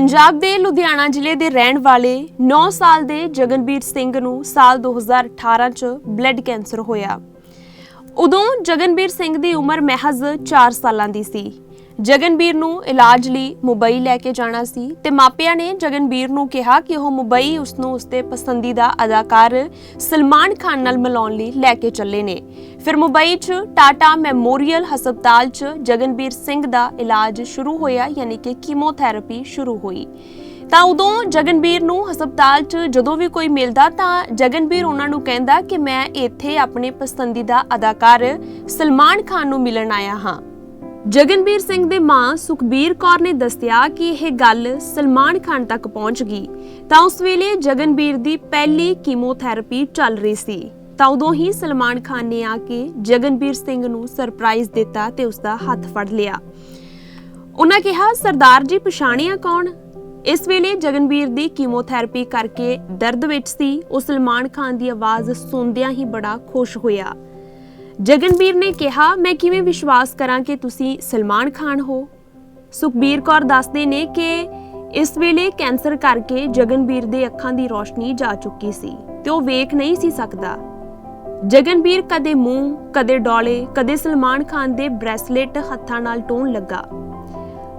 ਪੰਜਾਬ ਦੇ ਲੁਧਿਆਣਾ ਜ਼ਿਲ੍ਹੇ ਦੇ ਰਹਿਣ ਵਾਲੇ 9 ਸਾਲ ਦੇ ਜਗਨਬੀਰ ਸਿੰਘ ਨੂੰ ਸਾਲ 2018 ਚ ਬਲੱਡ ਕੈਂਸਰ ਹੋਇਆ। ਉਦੋਂ ਜਗਨਬੀਰ ਸਿੰਘ ਦੀ ਉਮਰ ਮਹਿਜ਼ 4 ਸਾਲਾਂ ਦੀ ਸੀ। ਜਗਨਬੀਰ ਨੂੰ ਇਲਾਜ ਲਈ ਮੁੰਬਈ ਲੈ ਕੇ ਜਾਣਾ ਸੀ ਤੇ ਮਾਪਿਆਂ ਨੇ ਜਗਨਬੀਰ ਨੂੰ ਕਿਹਾ ਕਿ ਉਹ ਮੁੰਬਈ ਉਸ ਨੂੰ ਉਸਦੇ ਪਸੰਦੀਦਾ ਅਦਾਕਾਰ ਸਲਮਾਨ ਖਾਨ ਨਾਲ ਮਿਲਾਉਣ ਲਈ ਲੈ ਕੇ ਚੱਲੇ ਨੇ। ਫਿਰ ਮੁੰਬਈ 'ਚ ਟਾਟਾ ਮੈਮੋਰੀਅਲ ਹਸਪਤਾਲ 'ਚ ਜਗਨਬੀਰ ਸਿੰਘ ਦਾ ਇਲਾਜ ਸ਼ੁਰੂ ਹੋਇਆ, ਯਾਨੀ ਕਿ ਕੀਮੋਥੈਰੇਪੀ ਸ਼ੁਰੂ ਹੋਈ। ਤਾਂ ਉਦੋਂ ਜਗਨਬੀਰ ਨੂੰ ਹਸਪਤਾਲ 'ਚ ਜਦੋਂ ਵੀ ਕੋਈ ਮਿਲਦਾ ਤਾਂ ਜਗਨਬੀਰ ਉਹਨਾਂ ਨੂੰ ਕਹਿੰਦਾ ਕਿ ਮੈਂ ਇੱਥੇ ਆਪਣੇ ਪਸੰਦੀਦਾ ਅਦਾਕਾਰ ਸਲਮਾਨ ਖਾਨ ਨੂੰ ਮਿਲਣ ਆਇਆ ਹਾਂ। ਜਗਨਬੀਰ ਸਿੰਘ ਦੇ ਮਾਂ ਸੁਖਬੀਰ ਕੌਰ ਨੇ ਦੱਸਿਆ ਕਿ ਇਹ ਗੱਲ ਸਲਮਾਨ ਖਾਨ ਤੱਕ ਪਹੁੰਚ ਗਈ। ਤਾਂ ਉਸ ਵੇਲੇ ਜਗਨਬੀਰ ਦੀ ਪਹਿਲੀ ਕੀਮੋਥੈਰੇਪੀ ਚੱਲ ਰਹੀ ਸੀ। ਤਾਂ ਉਦੋਂ ਹੀ ਸਲਮਾਨ ਖਾਨ ਨੇ ਆ ਕੇ ਜਗਨਬੀਰ ਸਿੰਘ ਨੂੰ ਸਰਪ੍ਰਾਈਜ਼ ਦਿੱਤਾ ਤੇ ਉਸ ਦਾ ਹੱਥ ਫੜ ਲਿਆ। ਉਹਨਾਂ ਕਿਹਾ, ਸਰਦਾਰ ਜੀ, ਪਛਾਣਿਆ ਕੌਣ? ਇਸ ਵੇਲੇ ਜਗਨਬੀਰ ਦੀ ਕੀਮੋਥੈਰੇਪੀ ਕਰਕੇ ਦਰਦ ਵਿੱਚ ਸੀ। ਉਹ ਸਲਮਾਨ ਖਾਨ ਦੀ ਆਵਾਜ਼ ਸੁਣਦਿਆਂ ਹੀ ਬੜਾ ਖੁਸ਼ ਹੋਇਆ। ਜਗਨਬੀਰ ਨੇ ਕਿਹਾ, ਮੈਂ ਕਿਵੇਂ ਵਿਸ਼ਵਾਸ ਕਰਾਂ ਕਿ ਤੁਸੀਂ ਸਲਮਾਨ ਖਾਨ ਹੋ? ਸੁਖਬੀਰ ਕੌਰ ਦੱਸਦੇ ਨੇ ਕਿ ਇਸ ਵੇਲੇ ਕੈਂਸਰ ਕਰਕੇ ਜਗਨਬੀਰ ਦੇ ਅੱਖਾਂ ਦੀ ਰੋਸ਼ਨੀ ਜਾ ਚੁੱਕੀ ਸੀ ਤੇ ਉਹ ਵੇਖ ਨਹੀਂ ਸੀ ਸਕਦਾ। ਜਗਨਬੀਰ ਕਦੇ ਮੂੰਹ, ਕਦੇ ਡੋਲੇ, ਕਦੇ ਸਲਮਾਨ ਖਾਨ ਦੇ ਬ੍ਰੈਸਲੇਟ ਹੱਥਾਂ ਨਾਲ ਟੋਣ ਲੱਗਾ।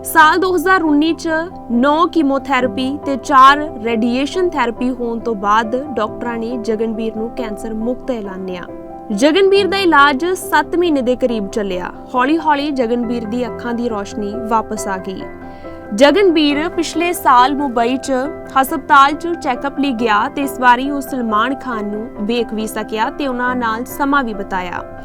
ਸਾਲ 2019 ਚ 9 ਕੀਮੋਥੈਰੇਪੀ ਤੇ 4 ਰੇਡੀਏਸ਼ਨ ਥੈਰੇਪੀ ਹੋਣ ਤੋਂ ਬਾਅਦ ਡਾਕਟਰਾਂ ਨੇ ਜਗਨਬੀਰ ਨੂੰ ਕੈਂਸਰ ਮੁਕਤ ਐਲਾਨਿਆ। ਜਗਨਬੀਰ ਦਾ ਇਲਾਜ 7 ਮਹੀਨੇ ਦੇ ਕਰੀਬ ਚੱਲਿਆ। ਹੌਲੀ-ਹੌਲੀ ਜਗਨਬੀਰ ਦੀ ਅੱਖਾਂ ਦੀ ਰੋਸ਼ਨੀ ਵਾਪਸ ਆ ਗਈ। ਜਗਨਬੀਰ ਪਿਛਲੇ ਸਾਲ ਮੁੰਬਈ 'ਚ ਹਸਪਤਾਲ 'ਚ ਚੈੱਕਅਪ ਲਈ ਗਿਆ ਤੇ ਇਸ ਵਾਰੀ ਉਹ ਸਲਮਾਨ ਖਾਨ ਨੂੰ ਵੇਖ ਵੀ ਸਕਿਆ ਤੇ ਉਹਨਾਂ ਨਾਲ ਸਮਾਂ ਵੀ ਬਿਤਾਇਆ।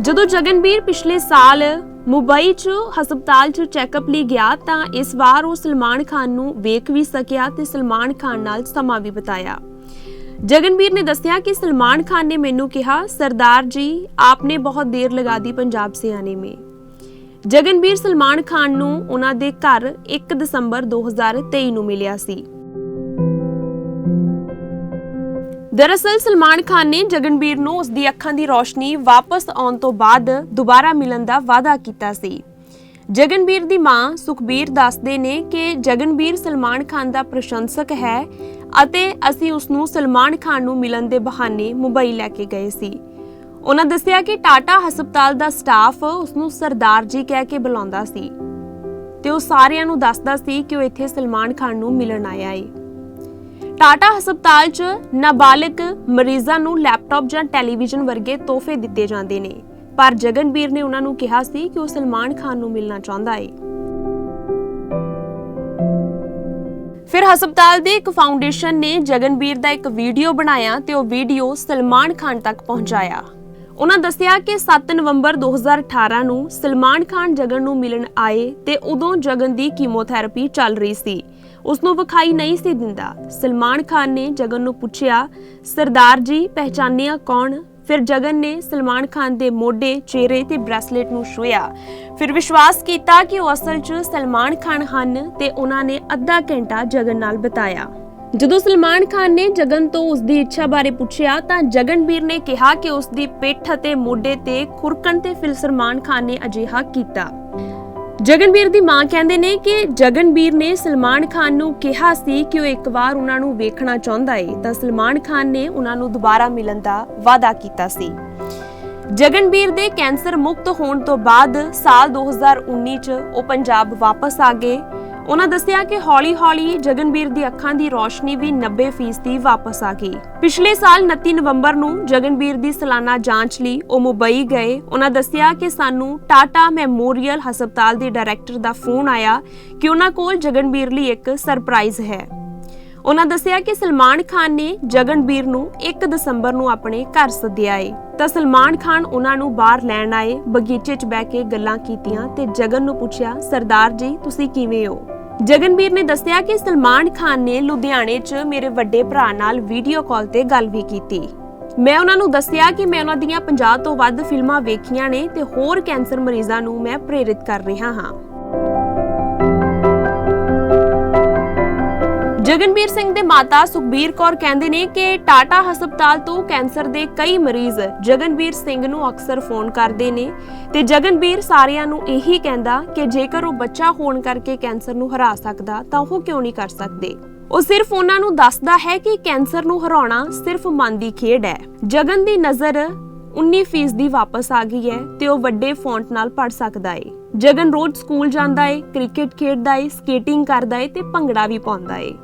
ਜਦੋਂ ਜਗਨਬੀਰ ਪਿਛਲੇ ਸਾਲ ਮੁੰਬਈ 'ਚ ਹਸਪਤਾਲ 'ਚ ਚੈੱਕਅਪ ਲਈ ਗਿਆ ਤਾਂ ਇਸ ਵਾਰ ਉਹ ਸਲਮਾਨ ਖਾਨ ਨੂੰ ਵੇਖ ਵੀ ਸਕਿਆ ਤੇ ਸਲਮਾਨ ਖਾਨ ਨਾਲ ਸਮਾਂ ਵੀ ਬਿਤਾਇਆ। ਜਗਨਬੀਰ ਨੇ ਦੱਸਿਆ ਕਿ ਸਲਮਾਨ ਖਾਨ ਨੇ ਮੈਨੂੰ ਕਿਹਾ, ਸਰਦਾਰ ਜੀ, ਆਪਨੇ ਬਹੁਤ ਦੇਰ ਲਗਾ ਦੀ ਪੰਜਾਬ ਸੇ ਆਨੇ ਮੇ। ਜਗਨਵੀਰ ਸਲਮਾਨ ਖਾਨ ਨੂੰ ਉਹਨਾਂ ਦੇ ਘਰ 1 ਦਸੰਬਰ 2023 ਨੂੰ ਮਿਲਿਆ ਸੀ। ਦਰਅਸਲ, ਸਲਮਾਨ ਖਾਨ ਨੇ ਜਗਨਬੀਰ ਨੂੰ ਉਸ ਦੀ ਅੱਖਾਂ ਦੀ ਰੋਸ਼ਨੀ ਵਾਪਸ ਆਉਣ ਤੋਂ ਬਾਅਦ ਦੁਬਾਰਾ ਮਿਲਣ ਦਾ ਵਾਅਦਾ ਕੀਤਾ ਸੀ। ਜਗਨਬੀਰ ਦੀ ਮਾਂ ਸੁਖਬੀਰ ਦੱਸਦੇ ਨੇ ਕਿ ਜਗਨਬੀਰ ਸਲਮਾਨ ਖਾਨ ਦਾ ਪ੍ਰਸ਼ੰਸਕ ਹੈ ਅਤੇ ਅਸੀਂ ਉਸ ਨੂੰ ਸਲਮਾਨ ਖਾਨ ਨੂੰ ਮਿਲਣ ਦੇ ਬਹਾਨੇ ਮੁੰਬਈ ਲੈ ਕੇ ਗਏ ਸੀ। ਉਹਨਾਂ ਦੱਸਿਆ ਕਿ ਟਾਟਾ ਹਸਪਤਾਲ ਦਾ ਸਟਾਫ ਉਸ ਨੂੰ ਸਰਦਾਰ ਜੀ ਕਹਿ ਕੇ ਬੁਲਾਉਂਦਾ ਸੀ ਤੇ ਉਹ ਸਾਰਿਆਂ ਨੂੰ ਦੱਸਦਾ ਸੀ ਕਿ ਉਹ ਇੱਥੇ ਸਲਮਾਨ ਖਾਨ ਨੂੰ ਮਿਲਣ ਆਇਆ ਏ। ਟਾਟਾ ਹਸਪਤਾਲ 'ਚ ਨਾਬਾਲਗ ਮਰੀਜ਼ਾਂ ਨੂੰ ਲੈਪਟਾਪ ਜਾਂ ਟੈਲੀਵਿਜ਼ਨ ਵਰਗੇ ਤੋਹਫੇ ਦਿੱਤੇ ਜਾਂਦੇ ਨੇ, ਪਰ ਜਗਨਬੀਰ ਨੇ ਉਹਨਾਂ ਨੂੰ ਕਿਹਾ ਸੀ ਕਿ ਉਹ ਸਲਮਾਨ ਖਾਨ ਨੂੰ ਮਿਲਣਾ ਚਾਹੁੰਦਾ ਏ। ਫਿਰ ਹਸਪਤਾਲ ਦੇ ਇੱਕ ਫਾਊਂਡੇਸ਼ਨ ਨੇ ਜਗਨਬੀਰ ਦਾ ਇੱਕ ਵੀਡੀਓ ਬਣਾਇਆ ਤੇ ਉਹ ਵੀਡੀਓ ਸਲਮਾਨ ਖਾਨ ਤੱਕ ਪਹੁੰਚਾਇਆ। ਉਹਨਾਂ ਦੱਸਿਆ ਕਿ 7 ਨਵੰਬਰ 2018 ਨੂੰ ਸਲਮਾਨ ਖਾਨ ਜਗਨ ਨੂੰ ਮਿਲਣ ਆਏ ਤੇ ਉਦੋਂ ਜਗਨ ਦੀ ਕੀਮੋਥੈਰੇਪੀ ਚੱਲ ਰਹੀ ਸੀ। ਉਸ ਨੂੰ ਵਿਖਾਈ ਨਹੀਂ ਸੀ ਦਿੰਦਾ। ਸਲਮਾਨ ਖਾਨ ਨੇ ਜਗਨ ਨੂੰ ਪੁੱਛਿਆ, ਸਰਦਾਰ ਜੀ, ਪਹਿਚਾਨਿਆ ਕੌਣ? ਫਿਰ ਜਗਨ ਨੇ ਸਲਮਾਨ ਖਾਨ ਦੇ ਮੋਢੇ, ਚਿਹਰੇ ਤੇ ਬ੍ਰੈਸਲੇਟ ਨੂੰ ਛੂਇਆ ਫਿਰ ਵਿਸ਼ਵਾਸ ਕੀਤਾ ਕਿ ਉਹ ਅਸਲ 'ਚ ਸਲਮਾਨ ਖਾਨ ਹਨ ਤੇ ਉਹਨਾਂ ਨੇ ਅੱਧਾ ਘੰਟਾ ਜਗਨ ਨਾਲ ਬਿਤਾਇਆ। ਜਦੋਂ ਸਲਮਾਨ ਖਾਨ ਨੇ ਜਗਨ ਤੋਂ ਉਸ ਦੀ ਇੱਛਾ ਬਾਰੇ ਪੁੱਛਿਆ ਤਾਂ ਜਗਨਵੀਰ ਨੇ ਕਿਹਾ ਕਿ ਉਸ ਦੀ ਪਿੱਠ ਅਤੇ ਮੋਢੇ ਤੇ ਖੁਰਕਣ ਤੇ ਫਿਰ ਸਲਮਾਨ ਖਾਨ ਨੇ ਅਜਿਹਾ ਕੀਤਾ। ਜਗਨਬੀਰ ਦੀ ਮਾਂ ਕਹਿੰਦੇ ਨੇ ਕਿ ਜਗਨਬੀਰ ਨੇ ਸਲਮਾਨ ਖਾਨ ਨੂੰ ਕਿਹਾ ਸੀ ਕਿ ਉਹ ਇੱਕ ਵਾਰ ਉਹਨਾਂ ਨੂੰ ਵੇਖਣਾ ਚਾਹੁੰਦਾ ਏ, ਤਾਂ ਸਲਮਾਨ ਖਾਨ ਨੇ ਉਹਨਾਂ ਨੂੰ ਦੁਬਾਰਾ ਮਿਲਣ ਦਾ ਵਾਅਦਾ ਕੀਤਾ ਸੀ। ਜਗਨਬੀਰ ਦੇ ਕੈਂਸਰ ਮੁਕਤ ਹੋਣ ਤੋਂ ਬਾਅਦ ਸਾਲ 2019 ਚ ਉਹ ਪੰਜਾਬ ਵਾਪਸ ਆ ਗਏ। ਉਹਨਾਂ ਦੱਸਿਆ ਕਿ ਹੌਲੀ-ਹੌਲੀ ਜਗਨਬੀਰ ਦੀ ਅੱਖਾਂ ਦੀ ਰੋਸ਼ਨੀ ਵੀ 90% ਵਾਪਸ ਆ ਗਈ। ਪਿਛਲੇ ਸਾਲ 29 ਨਵੰਬਰ ਨੂੰ ਜਗਨਬੀਰ ਦੀ ਸਾਲਾਨਾ ਜਾਂਚ ਲਈ ਉਹ ਮੁੰਬਈ ਗਏ। ਉਹਨਾਂ ਦੱਸਿਆ ਕਿ ਸਾਨੂੰ ਟਾਟਾ ਮੈਮੋਰੀਅਲ ਹਸਪਤਾਲ ਦੇ ਡਾਇਰੈਕਟਰ ਦਾ ਫੋਨ ਆਇਆ ਕਿ ਉਹਨਾਂ ਕੋਲ ਜਗਨਬੀਰ ਲਈ ਇੱਕ ਸਰਪ੍ਰਾਈਜ਼ ਹੈ। ਉਹਨਾਂ ਦੱਸਿਆ ਕਿ ਸਲਮਾਨ ਖਾਨ ਨੇ ਜਗਨਬੀਰ ਨੂੰ 1 ਦਸੰਬਰ ਨੂੰ ਆਪਣੇ ਘਰ ਸੱਦਿਆ ਏ। ਤਾਂ ਸਲਮਾਨ ਖਾਨ ਉਹਨਾਂ ਨੂੰ ਬਾਹਰ ਲੈਣ ਆਏ, ਬਗੀਚੇ 'ਚ ਬਹਿ ਕੇ ਗੱਲਾਂ ਕੀਤੀਆਂ ਤੇ ਜਗਨ ਨੂੰ ਪੁੱਛਿਆ, ਸਰਦਾਰ ਜੀ, ਤੁਸੀਂ ਕਿਵੇਂ ਹੋ? ਜਗਨਬੀਰ ਨੇ ਦੱਸਿਆ ਕਿ ਸਲਮਾਨ ਖਾਨ ਨੇ ਲੁਧਿਆਣੇ 'ਚ ਮੇਰੇ ਵੱਡੇ ਭਰਾ ਨਾਲ ਵੀਡੀਓ ਕਾਲ ਤੇ ਗੱਲ ਵੀ ਕੀਤੀ। ਮੈਂ ਉਹਨਾਂ ਨੂੰ ਦੱਸਿਆ ਕਿ ਮੈਂ ਉਹਨਾਂ ਦੀਆਂ 50 ਤੋਂ ਵੱਧ ਫਿਲਮਾਂ ਵੇਖੀਆਂ ਨੇ ਤੇ ਹੋਰ ਕੈਂਸਰ ਮਰੀਜ਼ਾਂ ਨੂੰ ਮੈਂ ਪ੍ਰੇਰਿਤ ਕਰ ਰਿਹਾ ਹਾਂ। ਜਗਨਬੀਰ ਸਿੰਘ ਦੇ ਮਾਤਾ ਸੁਖਬੀਰ ਕੌਰ ਕਹਿੰਦੇ ਨੇ ਕਿ ਟਾਟਾ ਹਸਪਤਾਲ ਤੋਂ ਕੈਂਸਰ ਦੇ ਕਈ ਮਰੀਜ਼ ਜਗਨਬੀਰ ਸਿੰਘ ਨੂੰ ਅਕਸਰ ਫੋਨ ਕਰਦੇ ਨੇ ਤੇ ਜਗਨਵੀਰ ਸਾਰਿਆਂ ਨੂੰ ਇਹੀ ਕਹਿੰਦਾ ਕਿ ਜੇਕਰ ਉਹ ਬੱਚਾ ਹੋਣ ਕਰਕੇ ਕੈਂਸਰ ਨੂੰ ਹਰਾ ਸਕਦਾ ਤਾਂ ਉਹ ਕਿਉਂ ਨਹੀਂ ਕਰ ਸਕਦੇ? ਉਹ ਸਿਰਫ ਉਹਨਾਂ ਨੂੰ ਦੱਸਦਾ ਹੈ ਕਿ ਕੈਂਸਰ ਨੂੰ ਹਰਾਉਣਾ ਸਿਰਫ ਮਨ ਦੀ ਖੇਡ ਹੈ। ਜਗਨ ਦੀ ਨਜ਼ਰ 19% ਦੀ ਵਾਪਸ ਆ ਗਈ ਹੈ ਤੇ ਉਹ ਵੱਡੇ ਫੌਂਟ ਨਾਲ ਪੜ ਸਕਦਾ ਏ। ਜਗਨ ਰੋਜ਼ ਸਕੂਲ ਜਾਂਦਾ ਏ, ਕ੍ਰਿਕਟ ਖੇਡਦਾ ਏ, ਸਕੇਟਿੰਗ ਕਰਦਾ ਏ ਤੇ ਭੰਗੜਾ ਵੀ ਪਾਉਂਦਾ ਏ।